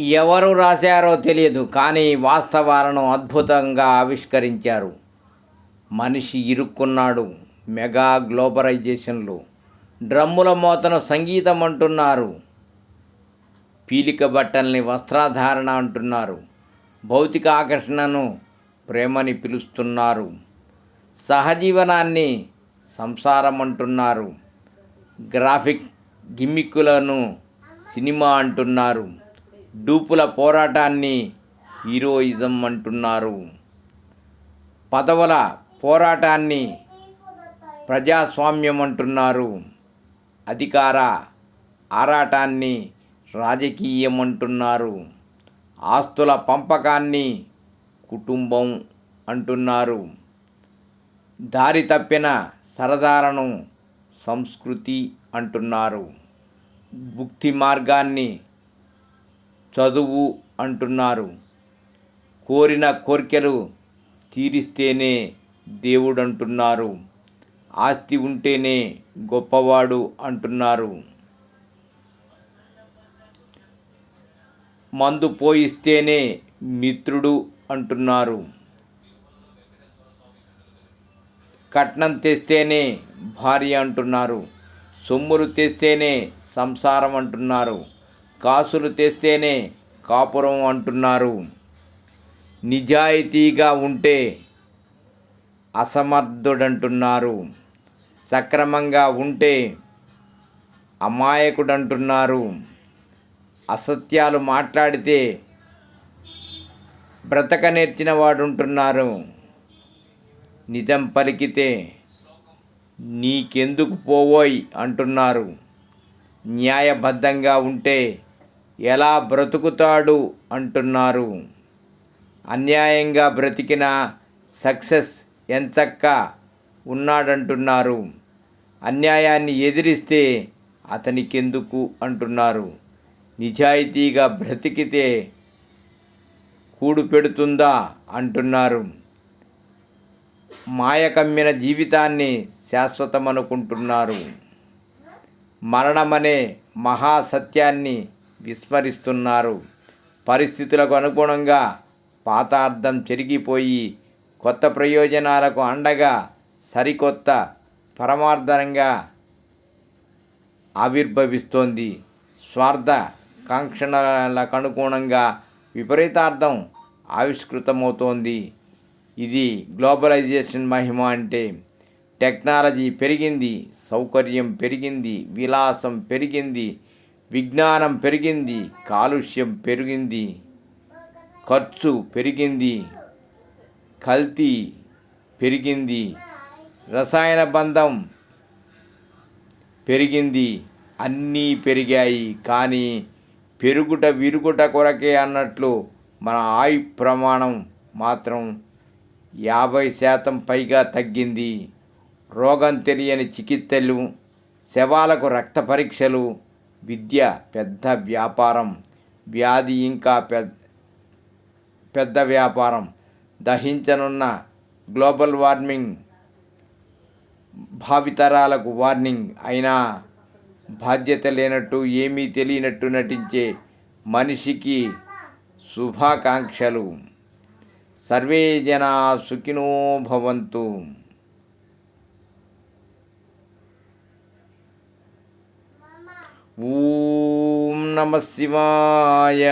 ఎవరు రాశారో తెలియదు కానీ వాస్తవాలను అద్భుతంగా ఆవిష్కరించారు. మనిషి ఇరుక్కున్నాడు మెగా గ్లోబలైజేషన్లో. డ్రమ్ముల మోతను సంగీతం అంటున్నారు. పీలిక బట్టల్ని వస్త్రధారణ అంటున్నారు. భౌతిక ఆకర్షణను ప్రేమని పిలుస్తున్నారు. సహజీవనాన్ని సంసారం అంటున్నారు. గ్రాఫిక్ గిమ్మిక్కులను సినిమా అంటున్నారు. డూపుల పోరాటాన్ని హీరోయిజం అంటున్నారు. పదవుల పోరాటాన్ని ప్రజాస్వామ్యం అంటున్నారు. అధికార ఆరాటాన్ని రాజకీయం అంటున్నారు. ఆస్తుల పంపకాన్ని కుటుంబం అంటున్నారు. దారి తప్పిన సరదాలను సంస్కృతి అంటున్నారు. భుక్తి మార్గాన్ని చదువు అంటున్నారు. కోరిన కోరికలు తీరిస్తేనే దేవుడు అంటున్నారు ఆస్తి ఉంటేనే గొప్పవాడు అంటున్నారు. మందు పోయిస్తేనే మిత్రుడు అంటున్నారు. కట్నం తెస్తేనే భార్య అంటున్నారు. సొమ్ములు తెస్తేనే సంసారం అంటున్నారు. కాసులు తెస్తేనే కాపురం అంటున్నారు. నిజాయితీగా ఉంటే అసమర్థుడంటున్నారు. సక్రమంగా ఉంటే అమాయకుడంటున్నారు. అసత్యాలు మాట్లాడితే బ్రతక నేర్చిన వాడుంటున్నారు. నిజం పలికితే నీకెందుకు పోవోయ్ అంటున్నారు. న్యాయబద్ధంగా ఉంటే ఎలా బ్రతుకుతాడు అంటున్నారు. అన్యాయంగా బ్రతికిన సక్సెస్ ఎంచక్క ఉన్నాడంటున్నారు. అన్యాయాన్ని ఎదిరిస్తే అతనికెందుకు అంటున్నారు. నిజాయితీగా బ్రతికితే కూడు పెడుతుందా అంటున్నారు. మాయకమ్మిన జీవితాన్ని శాశ్వతమనుకుంటున్నారు. మరణమనే మహాసత్యాన్ని విస్మరిస్తున్నారు. పరిస్థితులకు అనుగుణంగా పాత అర్థం చెరిగిపోయి కొత్త ప్రయోజనాలకు అండగా సరికొత్త పరమార్థంగా ఆవిర్భవిస్తోంది. స్వార్థ కాంక్షణలకు అనుగుణంగా విపరీతార్థం ఆవిష్కృతమవుతోంది. ఇది గ్లోబలైజేషన్ మహిమ అంటే టెక్నాలజీ పెరిగింది సౌకర్యం పెరిగింది విలాసం పెరిగింది విజ్ఞానం పెరిగింది కాలుష్యం పెరిగింది ఖర్చు పెరిగింది కల్తీ పెరిగింది రసాయన బంధం పెరిగింది అన్నీ పెరిగాయి. కానీ పెరుగుట విరుగుట కొరకే అన్నట్లు మన ఆయు ప్రమాణం మాత్రం యాభై శాతం పైగా తగ్గింది. రోగం తెలియని చికిత్సలు శవాలకు రక్త పరీక్షలు విద్య పెద్ద వ్యాపారం వ్యాధి ఇంకా పెద్ద పెద్ద వ్యాపారం దహించనున్న గ్లోబల్ వార్మింగ్ భావితరాలకు వార్నింగ్ అయినా బాధ్యత లేనట్టు ఏమీ తెలియనట్టు నటించే మనిషికి శుభాకాంక్షలు. సర్వే జనా సుఖినో భవంతు. ఓం నమ శివాయ.